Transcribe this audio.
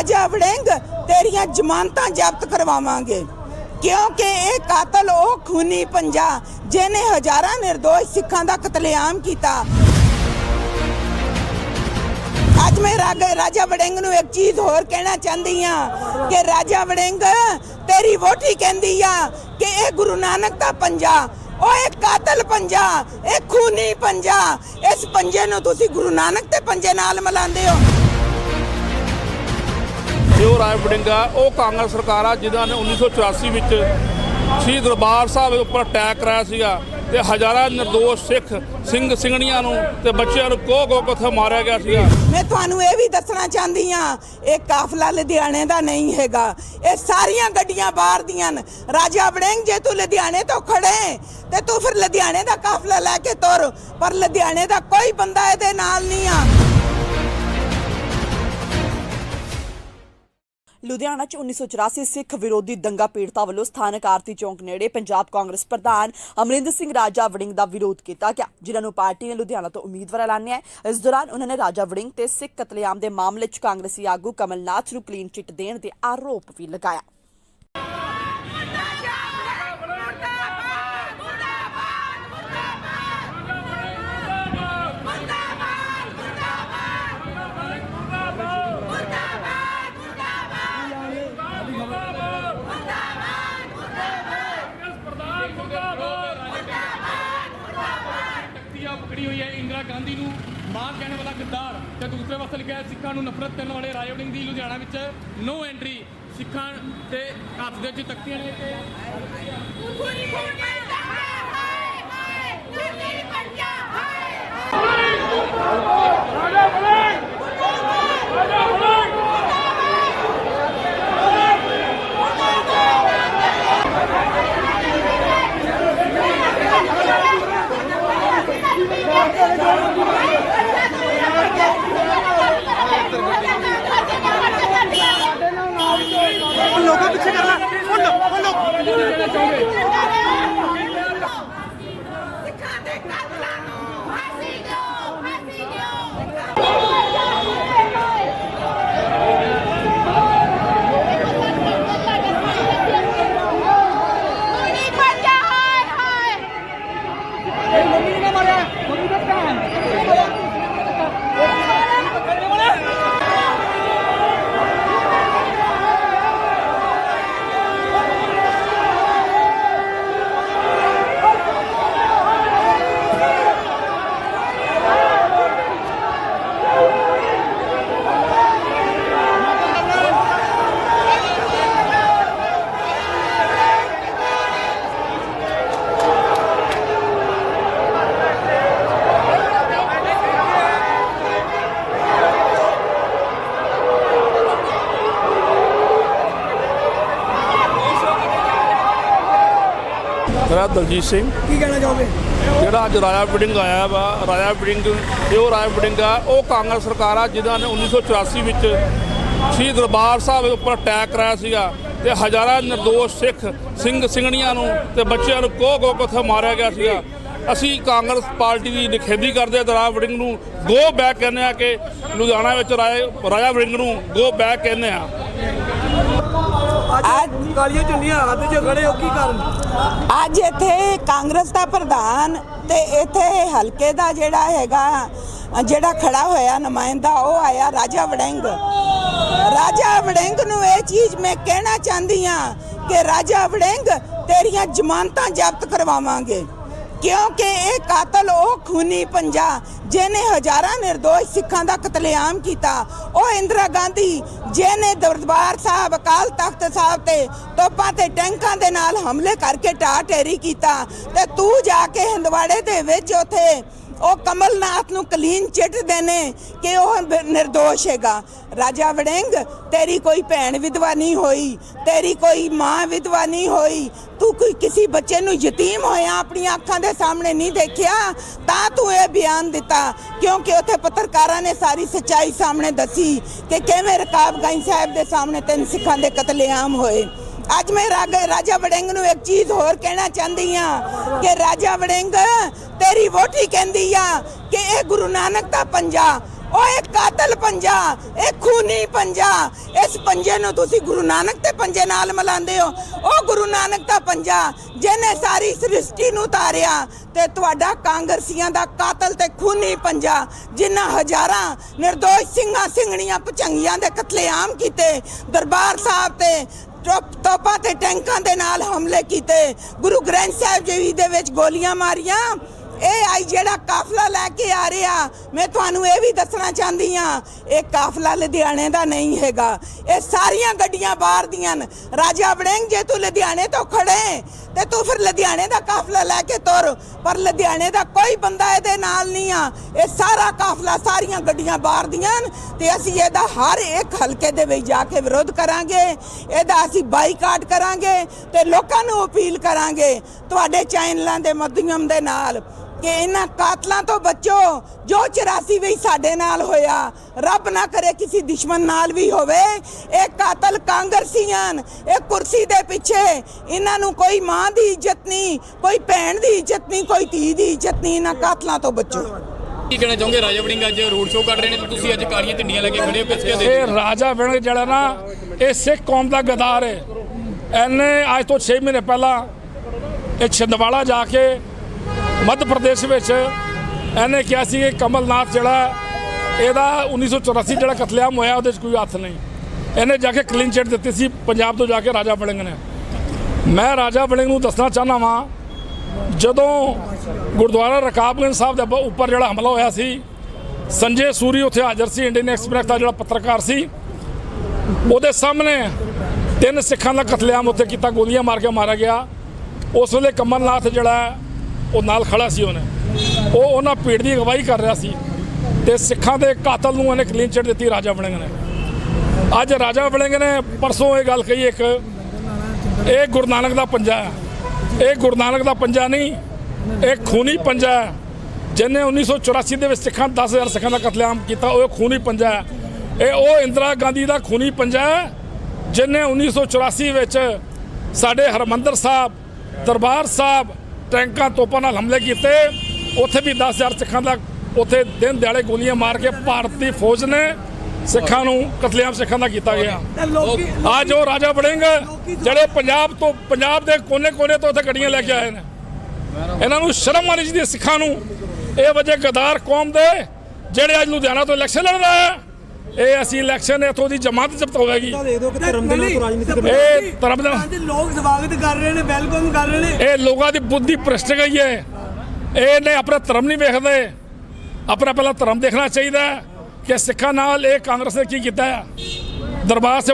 ਰਾਜਾ ਵੜਿੰਗ, ਤੇਰੀਆਂ ਜ਼ਮਾਨਤਾਂ ਜ਼ਬਤ ਕਰਵਾਵਾਂਗੇ। ਕਿਉਂਕਿ ਇਹ ਕਾਤਲ ਉਹ ਖੂਨੀ ਪੰਜਾ ਜਿਨੇ ਹਜ਼ਾਰਾਂ ਨਿਰਦੋਸ਼ ਸਿੱਖਾਂ ਦਾ ਕਤਲੇਆਮ ਕੀਤਾ। ਅੱਜ ਮੈਂ ਰਾਜਾ ਵੜਿੰਗ ਨੂੰ ਇੱਕ ਚੀਜ਼ ਹੋਰ ਕਹਿਣਾ ਚਾਹੁੰਦੀ ਆ ਕਿ ਰਾਜਾ ਵੜਿੰਗ, ਤੇਰੀ ਵੋਟੀ ਕਹਿੰਦੀ ਆ ਕਿ ਇਹ ਗੁਰੂ ਨਾਨਕ ਦਾ ਪੰਜਾ, ਉਹ ਇਹ ਕਾਤਲ ਪੰਜਾ ਇਹ ਖੂਨੀ ਪੰਜਾ। ਇਸ ਪੰਜੇ ਨੂੰ ਤੁਸੀਂ ਗੁਰੂ ਨਾਨਕ ਦੇ ਪੰਜੇ ਨਾਲ ਮਿਲਾਉਂਦੇ ਹੋ। ਜੋ ਰਾਏ ਵੜਿੰਗਾ ਉਹ ਕਾਂਗਰਸ ਸਰਕਾਰ ਆ ਜਿਨ੍ਹਾਂ ਨੇ 1984 ਵਿੱਚ ਸ਼੍ਰੀ ਦਰਬਾਰ ਸਾਹਿਬ ਉੱਪਰ ਅਟੈਕ ਕਰਾਇਆ ਸੀਗਾ ਤੇ ਹਜ਼ਾਰਾਂ ਨਿਰਦੋਸ਼ ਸਿੱਖ ਸਿੰਘ ਸਿੰਘਣੀਆਂ ਨੂੰ ਤੇ ਬੱਚਿਆਂ ਨੂੰ ਕੋਹ ਕੋਹ ਕੇ ਮਾਰਿਆ ਗਿਆ ਸੀਗਾ। ਮੈਂ ਤੁਹਾਨੂੰ ਇਹ ਵੀ ਦੱਸਣਾ ਚਾਹੁੰਦੀ ਆ ਇਹ ਕਾਫਲਾ ਲੁਧਿਆਣੇ ਦਾ ਨਹੀਂ ਹੈਗਾ। ਇਹ ਸਾਰੀਆਂ ਗੱਡੀਆਂ ਬਾਹਰ ਦੀਆਂ ਨੇ। ਰਾਜਾ ਵੜਿੰਗ, ਜੇ ਤੂੰ ਲੁਧਿਆਣੇ ਤੋਂ ਖੜੇ ਤੇ ਤੂੰ ਫਿਰ ਲੁਧਿਆਣੇ ਦਾ ਕਾਫਲਾ ਲੈ ਕੇ ਤੁਰ। ਪਰ ਲੁਧਿਆਣੇ ਦਾ ਕੋਈ ਬੰਦਾ ਇਹਦੇ ਨਾਲ ਨਹੀਂ ਆ। ਲੁਧਿਆਣਾ 'ਚ 1984 ਸਿੱਖ ਵਿਰੋਧੀ ਦੰਗਾ ਪੀੜਤਾਂ ਵੱਲੋਂ ਸਥਾਨਕ ਆਰਤੀ ਚੌਂਕ ਨੇੜੇ ਪੰਜਾਬ ਕਾਂਗਰਸ ਪ੍ਰਧਾਨ ਅਮਰਿੰਦਰ ਸਿੰਘ ਰਾਜਾ ਵੜਿੰਗ ਦਾ ਵਿਰੋਧ ਕੀਤਾ ਗਿਆ, ਜਿਨ੍ਹਾਂ ਨੂੰ ਪਾਰਟੀ ਨੇ ਲੁਧਿਆਣਾ ਤੋਂ ਉਮੀਦਵਾਰ ਐਲਾਨਿਆ ਹੈ। ਇਸ ਦੌਰਾਨ ਉਹਨਾਂ ਨੇ ਰਾਜਾ ਵੜਿੰਗ ਤੇ ਸਿੱਖ ਕਤਲੇਆਮ ਦੇ ਮਾਮਲੇ 'ਚ ਕਾਂਗਰਸੀ ਆਗੂ ਕਮਲਨਾਥ ਨੂੰ ਕਲੀਨ ਚਿੱਟ ਦੇਣ ਦੇ ਆਰੋਪ ਵੀ ਲਗਾਇਆ ਤਖਤੀਆ ਪਕੜੀ ਹੋਈ ਹੈ ਇੰਦਰਾ ਗਾਂਧੀ ਨੂੰ ਮਾਂ ਕਹਿਣ ਵਾਲਾ ਗੱਦਾਰ ਤੇ ਦੂਸਰੇ ਪਾਸੇ ਲਿਖਿਆ ਹੈ ਸਿੱਖਾਂ ਨੂੰ ਨਫ਼ਰਤ ਕਰਨ ਵਾਲੇ ਰਾਜਾ ਵੜਿੰਗ ਦੀ ਲੁਧਿਆਣਾ ਵਿੱਚ ਨੋ ਐਂਟਰੀ ਸਿੱਖਾਂ ਤੇ ਹੱਥ ਦੇ ਵਿੱਚ ਤੱਕੀਆਂ ਨੇ ਤੇ ਹਾਏ ਹਾਏ ਹਾਏ ਹਾਏ ਲੋਕਾਂ ਪਿੱਛੇ ਕਰਨਾ ਹੁਣ ਹੁਣ ਸਿੱਖਾਂ ਦੇ ਕਾਤਲਾਂ ਨੂੰ ਫਾਂਸੀ ਦਿਓ ਫਾਂਸੀ ਦਿਓ ਪੂਰੀ ਪੰਜਾ ਹਾਏ ਹਾਏ ਮੇਰਾ ਦਲਜੀਤ ਸਿੰਘ। ਕੀ ਕਹਿਣਾ ਚਾਹੋਗੇ? ਜਿਹੜਾ ਅੱਜ ਰਾਜਾ ਵੜਿੰਗ ਆਇਆ ਵਾ ਰਾਜਾ ਵੜਿੰਗ ਜੋ ਰਾਜਾ ਵੜਿੰਗ ਆ ਉਹ ਕਾਂਗਰਸ ਸਰਕਾਰ ਆ ਜਿਨ੍ਹਾਂ ਨੇ 1984 ਵਿੱਚ ਸ਼੍ਰੀ ਦਰਬਾਰ ਸਾਹਿਬ ਉੱਪਰ ਅਟੈਕ ਕਰਾਇਆ ਸੀਗਾ ਤੇ ਹਜ਼ਾਰਾਂ ਨਿਰਦੋਸ਼ ਸਿੱਖ ਸਿੰਘ ਸਿੰਘਣੀਆਂ ਨੂੰ ਤੇ ਬੱਚਿਆਂ ਨੂੰ ਕੋਹ ਕੋਹ ਕੇ ਉੱਥੇ ਮਾਰਿਆ ਗਿਆ ਸੀਗਾ। ਅਸੀਂ ਕਾਂਗਰਸ ਪਾਰਟੀ ਦੀ ਨਿਖੇਧੀ ਕਰਦੇ ਆ ਰਾਜਾ ਵੜਿੰਗ ਨੂੰ ਗੋ ਬੈਕ ਕਹਿੰਦੇ ਆ ਕਿ ਲੁਧਿਆਣਾ ਵਿੱਚ ਰਾਜਾ ਰਾਜਾ ਵੜਿੰਗ ਨੂੰ ਗੋ ਬੈਕ ਕਹਿੰਦੇ ਆ ਅੱਜ ਕਾਲੀਆਂ ਝੰਡੀਆਂ ਹੱਥ 'ਚ ਖੜੇ ਹੋ ਕੀ ਕਾਰਨ? ਅੱਜ ਇੱਥੇ ਕਾਂਗਰਸ ਦਾ ਪ੍ਰਧਾਨ ਤੇ ਇੱਥੇ ਹਲਕੇ ਦਾ ਜਿਹੜਾ ਹੈਗਾ ਜਿਹੜਾ ਖੜਾ ਹੋਇਆ ਨੁਮਾਇੰਦਾ ਉਹ ਆਇਆ ਰਾਜਾ ਵੜਿੰਗ। ਰਾਜਾ ਵੜਿੰਗ ਨੂੰ ਇਹ ਚੀਜ਼ ਮੈਂ ਕਹਿਣਾ ਚਾਹੁੰਦੀ ਆ ਕਿ ਰਾਜਾ ਵੜਿੰਗ ਤੇਰੀਆਂ ਜ਼ਮਾਨਤਾਂ ਜ਼ਬਤ ਕਰਵਾਵਾਂਗੇ। ਕਿਉਂਕਿ ਇਹ ਕਾਤਲ ਉਹ ਖੂਨੀ ਪੰਜਾ ਜਿਹਨੇ ਹਜ਼ਾਰਾਂ ਨਿਰਦੋਸ਼ ਸਿੱਖਾਂ ਦਾ ਕਤਲੇਆਮ ਕੀਤਾ। ਉਹ ਇੰਦਰਾ ਗਾਂਧੀ ਜਿਹਨੇ ਦਰਬਾਰ ਸਾਹਿਬ, ਅਕਾਲ ਤਖਤ ਸਾਹਿਬ ਤੇ ਤੋਪਾਂ ਤੇ ਟੈਂਕਾਂ ਦੇ ਨਾਲ ਹਮਲੇ ਕਰਕੇ ਢਾਹ ਢੇਰੀ ਕੀਤਾ ਤੇ ਤੂੰ ਜਾ ਕੇ ਹੰਦਵਾੜੇ ਦੇ ਵਿੱਚ ਉਥੇ ਉਹ ਕਮਲਨਾਥ ਨੂੰ ਕਲੀਨ ਚਿੱਟ ਦੇਣੇ ਕਿ ਉਹ ਬ- ਨਿਰਦੋਸ਼ ਹੈਗਾ। ਰਾਜਾ ਵੜਿੰਗ, ਤੇਰੀ ਕੋਈ ਭੈਣ ਵਿਧਵਾ ਨਹੀਂ ਹੋਈ, ਤੇਰੀ ਕੋਈ ਮਾਂ ਵਿਧਵਾ ਨਹੀਂ ਹੋਈ, ਤੂੰ ਕੋਈ ਕਿਸੇ ਬੱਚੇ ਨੂੰ ਯਤੀਮ ਹੋਇਆ, ਆਪਣੀਆਂ ਅੱਖਾਂ ਦੇ ਸਾਹਮਣੇ ਨਹੀਂ ਦੇਖਿਆ? ਤਾਂ ਤੂੰ ਇਹ ਬਿਆਨ ਦਿੱਤਾ, ਕਿਉਂਕਿ ਉੱਥੇ ਪੱਤਰਕਾਰਾਂ ਨੇ ਸਾਰੀ ਸੱਚਾਈ ਸਾਹਮਣੇ ਦੱਸੀ ਕਿ ਕਿਵੇਂ ਰਕਾਬ ਗਾਈ ਸਾਹਿਬ ਦੇ ਸਾਹਮਣੇ ਤਿੰਨ ਸਿੱਖਾਂ ਦੇ ਕਤਲੇਆਮ ਹੋਏ। ਅੱਜ ਮੈਂ ਰਾਜਾ ਵੜਿੰਗ ਨੂੰ ਇੱਕ ਚੀਜ਼ ਹੋਰ ਕਹਿਣਾ ਚਾਹੁੰਦੀ ਆ ਕਿ ਰਾਜਾ ਵੜਿੰਗ, ਤੇਰੀ ਵੋਟੀ ਕਹਿੰਦੀ ਆ ਕਿ ਇਹ ਗੁਰੂ ਨਾਨਕ ਦਾ ਪੰਜਾ, ਉਹ ਇਹ ਕਾਤਲ ਪੰਜਾ, ਇਹ ਖੂਨੀ ਪੰਜਾ, ਇਸ ਪੰਜੇ ਨੂੰ ਤੁਸੀਂ ਗੁਰੂ ਨਾਨਕ ਤੇ ਪੰਜੇ ਨਾਲ ਮਿਲਾਉਂਦੇ ਹੋ। ਉਹ ਗੁਰੂ ਨਾਨਕ ਦਾ ਪੰਜਾ ਜਿਹਨੇ ਸਾਰੀ ਸ੍ਰਿਸ਼ਟੀ ਨੂੰ ਤਾਰਿਆ ਤੇ ਤੁਹਾਡਾ ਕਾਂਗਰਸੀਆਂ ਦਾ ਕਾਤਲ ਤੇ ਖੂਨੀ ਪੰਜਾ, ਜਿਨ੍ਹਾਂ ਹਜ਼ਾਰਾਂ ਨਿਰਦੋਸ਼ ਸਿੰਘਾਂ ਸਿੰਘਣੀਆਂ ਪਚੰਗੀਆਂ ਦੇ ਕਤਲੇਆਮ ਕੀਤੇ ਦਰਬਾਰ ਸਾਹਿਬ ਤੇ ਤੋਪਾਂ ਤੇ ਟੈਂਕਾਂ ਦੇ ਨਾਲ ਹਮਲੇ ਕੀਤੇ। ਗੁਰੂ ਗ੍ਰੰਥ ਸਾਹਿਬ ਜੀ ਦੇ ਵਿੱਚ ਗੋਲੀਆਂ ਮਾਰੀਆਂ। ਇਹ ਆਈ ਜਿਹੜਾ ਕਾਫਲਾ ਲੈ ਕੇ ਆ ਰਿਹਾ, ਮੈਂ ਤੁਹਾਨੂੰ ਇਹ ਵੀ ਦੱਸਣਾ ਚਾਹੁੰਦੀ ਆ ਇਹ ਕਾਫਲਾ ਲੁਧਿਆਣੇ ਦਾ ਨਹੀਂ ਹੈਗਾ। ਇਹ ਸਾਰੀਆਂ ਗੱਡੀਆਂ ਬਾਹਰ ਦੀਆਂ ਨੇ। ਰਾਜਾ ਵੜਿੰਗ, ਜੇ ਤੂੰ ਲੁਧਿਆਣੇ ਤੋਂ ਖੜੇ ਤੇ ਤੂੰ ਫਿਰ ਲੁਧਿਆਣੇ ਦਾ ਕਾਫਲਾ ਲੈ ਕੇ ਤੁਰ। ਪਰ ਲੁਧਿਆਣੇ ਦਾ ਕੋਈ ਬੰਦਾ ਇਹਦੇ ਨਾਲ ਨਹੀਂ ਆ। ਇਹ ਸਾਰਾ ਕਾਫਲਾ ਸਾਰੀਆਂ ਗੱਡੀਆਂ ਬਾਹਰ ਦੀਆਂ ਨੇ, ਤੇ ਅਸੀਂ ਇਹਦਾ ਹਰ ਇੱਕ ਹਲਕੇ ਦੇ ਵਿੱਚ ਜਾ ਕੇ ਵਿਰੋਧ ਕਰਾਂਗੇ। ਇਹਦਾ ਅਸੀਂ ਬਾਈਕਾਟ ਕਰਾਂਗੇ ਤੇ ਲੋਕਾਂ ਨੂੰ ਅਪੀਲ ਕਰਾਂਗੇ। ਤੁਹਾਡੇ ਚੈਨਲਾਂ ਦੇ ਮਾਧਿਅਮ ਦੇ ਨਾਲ ਕਿ ਇਹਨਾਂ ਕਾਤਲਾਂ ਤੋਂ ਬਚੋ ਜੋ 84 ਵਿੱਚ ਸਾਡੇ ਨਾਲ ਹੋਇਆ ਰੱਬ ਨਾ ਕਰੇ ਕਿਸੇ ਦੁਸ਼ਮਣ ਨਾਲ ਵੀ ਹੋਵੇ। ਇਹ ਕਾਤਲ ਕਾਂਗਰਸੀਆਂ ਇਹ ਕੁਰਸੀ ਦੇ ਪਿੱਛੇ ਇਹਨਾਂ ਨੂੰ ਕੋਈ ਮਾਂ ਦੀ ਇੱਜ਼ਤ ਨਹੀਂ ਕੋਈ ਭੈਣ ਦੀ ਇੱਜ਼ਤ ਨਹੀਂ ਕੋਈ ਧੀ ਦੀ ਇੱਜ਼ਤ ਨਹੀਂ ਇਹਨਾਂ ਕਾਤਲਾਂ ਤੋਂ ਬਚੋ। ਕੀ ਕਹਿਣਾ ਚਾਹੋਗੇ? ਰਾਜਾ ਵੜਿੰਗ ਅੱਜ ਰੋਡ ਸ਼ੋਅ ਕਰ ਰਹੇ ਨੇ ਤੁਸੀਂ ਅੱਜ ਕਾਲੀਆਂ ਝੰਡੀਆਂ ਲੈ ਕੇ ਖੜੇ ਹੋ ਕਿਸ ਕੇ ਇਹ ਰਾਜਾ ਵਿਣਗ ਜਿਹੜਾ ਨਾ ਇਹ ਸਿੱਖ ਕੌਮ ਦਾ ਗਦਾਰ ਹੈ। ਐਨੇ ਅੱਜ ਤੋਂ 6 ਮਹੀਨੇ ਪਹਿਲਾਂ ਇਹ ਛਿੰਦਵਾੜਾ ਜਾ ਕੇ ਮੱਧ ਪ੍ਰਦੇਸ਼ ਵਿੱਚ ਇਹਨੇ ਕਿਹਾ ਸੀ ਕਿ ਕਮਲਨਾਥ ਜਿਹੜਾ ਹੈ, ਇਹਦਾ 1984 ਜਿਹੜਾ ਕਤਲੇਆਮ ਹੋਇਆ ਉਹਦੇ 'ਚ ਕੋਈ ਹੱਥ ਨਹੀਂ। ਇਹਨੇ ਜਾ ਕੇ ਕਲੀਨ ਚਿੱਟ ਦਿੱਤੀ ਸੀ ਪੰਜਾਬ ਤੋਂ ਜਾ ਕੇ ਰਾਜਾ ਵੜਿੰਗ ਨੇ। ਮੈਂ ਰਾਜਾ ਵੜਿੰਗ ਨੂੰ ਦੱਸਣਾ ਚਾਹਨਾ ਵਾਂ ਜਦੋਂ ਗੁਰਦੁਆਰਾ ਰਕਾਬਗੰਜ ਸਾਹਿਬ ਦੇ ਉੱਪਰ ਜਿਹੜਾ ਹਮਲਾ ਹੋਇਆ ਸੀ ਸੰਜੇ ਸੂਰੀ ਉੱਥੇ ਹਾਜ਼ਰ ਸੀ ਇੰਡੀਅਨ ਐਕਸਪ੍ਰੈਸ ਦਾ ਜਿਹੜਾ ਪੱਤਰਕਾਰ ਸੀ ਉਹਦੇ ਸਾਹਮਣੇ ਤਿੰਨ ਸਿੱਖਾਂ ਦਾ ਕਤਲੇਆਮ ਉੱਥੇ ਕੀਤਾ ਗੋਲੀਆਂ ਮਾਰ ਕੇ ਮਾਰਿਆ ਗਿਆ। ਉਸ ਵੇਲੇ ਕਮਲਨਾਥ ਜਿਹੜਾ ਉਹ ਨਾਲ ਖੜਾ ਸੀ ਉਹਨੇ। ਉਹ ਉਹਨਾਂ ਭੀੜ ਦੀ ਅਗਵਾਈ ਕਰ ਰਿਹਾ ਸੀ ਤੇ ਸਿੱਖਾਂ ਦੇ ਕਾਤਲ ਨੂੰ ਇਹਨੇ ਕਲੀਨ ਚਿੱਟ ਦਿੱਤੀ ਰਾਜਾ ਵੜਿੰਗ ਨੇ। ਅੱਜ ਰਾਜਾ ਵੜਿੰਗ ਨੇ ਪਰਸੋਂ ਇਹ ਗੱਲ ਕਹੀ ਇੱਕ, ਇਹ ਗੁਰੂ ਨਾਨਕ ਦਾ ਪੰਜਾ ਇਹ ਗੁਰੂ ਨਾਨਕ ਦਾ ਪੰਜਾ ਨਹੀਂ, ਇਹ ਖੂਨੀ ਪੰਜਾ ਹੈ। ਜਿਹਨੇ 1984 ਦੇ ਵਿੱਚ ਸਿੱਖਾਂ 10000 ਸਿੱਖਾਂ ਦਾ ਕਤਲੇਆਮ ਕੀਤਾ, ਉਹ ਖੂਨੀ ਪੰਜਾ ਹੈ। ਇਹ ਉਹ ਇੰਦਰਾ ਗਾਂਧੀ ਦਾ ਖੂਨੀ ਪੰਜਾ ਹੈ, ਜਿਹਨੇ 1984 ਵਿੱਚ ਸਾਡੇ ਹਰਮੰਦਰ ਸਾਹਿਬ, ਦਰਬਾਰ ਸਾਹਿਬ ਟੈਂਕਾਂ ਤੋਪਾਂ ਨਾਲ ਹਮਲੇ ਕੀਤੇ। ਉੱਥੇ ਵੀ 10000 ਸਿੱਖਾਂ ਦਾ ਉੱਥੇ ਦਿਨ ਦਿਹਾੜੇ ਗੋਲੀਆਂ ਮਾਰ ਕੇ ਭਾਰਤੀ ਫੌਜ ਨੇ ਸਿੱਖਾਂ ਨੂੰ ਕਤਲੇਆਮ ਸਿੱਖਾਂ ਦਾ ਕੀਤਾ ਗਿਆ। ਅੱਜ ਉਹ ਰਾਜਾ ਵੜਿੰਗ ਜਿਹੜੇ ਪੰਜਾਬ ਤੋਂ ਪੰਜਾਬ ਦੇ ਕੋਨੇ-ਕੋਨੇ ਤੋਂ ਉੱਥੇ ਗੱਡੀਆਂ ਲੈ ਕੇ ਆਏ ਨੇ। ਇਹਨਾਂ ਨੂੰ ਸ਼ਰਮ ਆਣੀ ਚਾਹੀਦੀ ਹੈ ਸਿੱਖਾਂ ਨੂੰ। ਇਹ ਵਜੇ ਗਦਾਰ ਕੌਮ ਦੇ ਜਿਹੜੇ ਅੱਜ ਲੁਧਿਆਣਾ ਤੋਂ ਇਲੈਕਸ਼ਨ ਲੜ ਰਹੇ ਆ। ਇਹ ਅਸੀਂ ਇਲੈਕਸ਼ਨ ਇੱਥੋਂ ਦੀ ਜਮਾਤ ਜ਼ਬਤ ਹੋਵੇਗੀ ਦੇ ਦਿਓ ਕਿ ਧਰਮ ਦੇ ਨਾਲ ਰਾਜਨੀਤੀ ਇਹ ਧਰਮ ਦੇ ਅੱਜ ਲੋਕ ਸਵਾਗਤ ਕਰ ਰਹੇ ਨੇ ਵੈਲਕਮ ਕਰ ਰਹੇ ਨੇ। ਇਹ ਲੋਕਾਂ ਦੀ ਬੁੱਧੀ ਭ੍ਰਿਸ਼ਟ ਗਈ ਹੈ। ਇਹ ਨੇ ਆਪਣਾ ਧਰਮ ਨਹੀਂ ਵੇਖਦੇ। ਆਪਣਾ ਪਹਿਲਾਂ ਧਰਮ ਦੇਖਣਾ ਚਾਹੀਦਾ ਹੈ ਕਿ ਸਿੱਖਾਂ ਨਾਲ ਇਹ ਕਾਂਗਰਸ ਨੇ ਕੀ ਕੀਤਾ ਦਰਬਾਰ